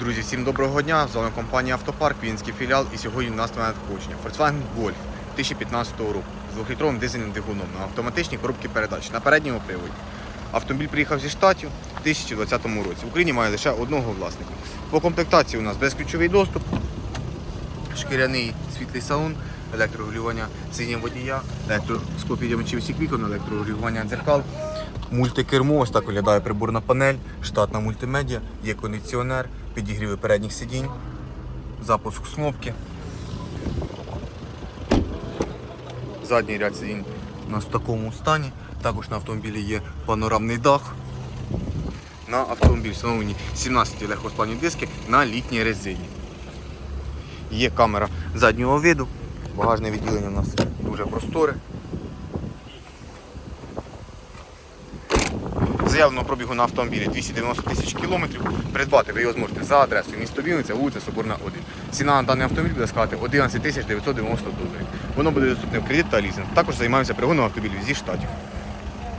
Друзі, всім доброго дня! З вами компанія Автопарк, Вінський філіал. І сьогодні у нас нове надходження. Volkswagen Golf 2015 року з 2-літровим дизельним двигуном на автоматичній коробці передач на передньому приводі. Автомобіль приїхав зі штатів у 2020 році. В Україні має лише одного власника. По комплектації у нас безключовий доступ, шкіряний світлий салон, електрорегулювання сидіння водія, електроскопідімачів всіх вікон, електрорегулювання дзеркал, мультикермо, ось так виглядає приборна панель, штатна мультимедіа, є кондиціонер, підігріви передніх сидінь, запуск з. Задній ряд сидінь у нас в такому стані. Також на автомобілі є панорамний дах. На автомобіль встановлені 17 легкосплавні диски на літній резині. Є камера заднього виду. Багажне відділення у нас дуже просторе. Заявленого пробігу на автомобілі 290 тисяч кілометрів. Придбати ви його зможете за адресою місто Вінниця, вулиця Соборна 1. Ціна на даний автомобіль буде складати 11 тисяч 990 доларів. Воно буде доступне в кредит та лізинг. Також займаємося пригоном автомобілів зі штатів.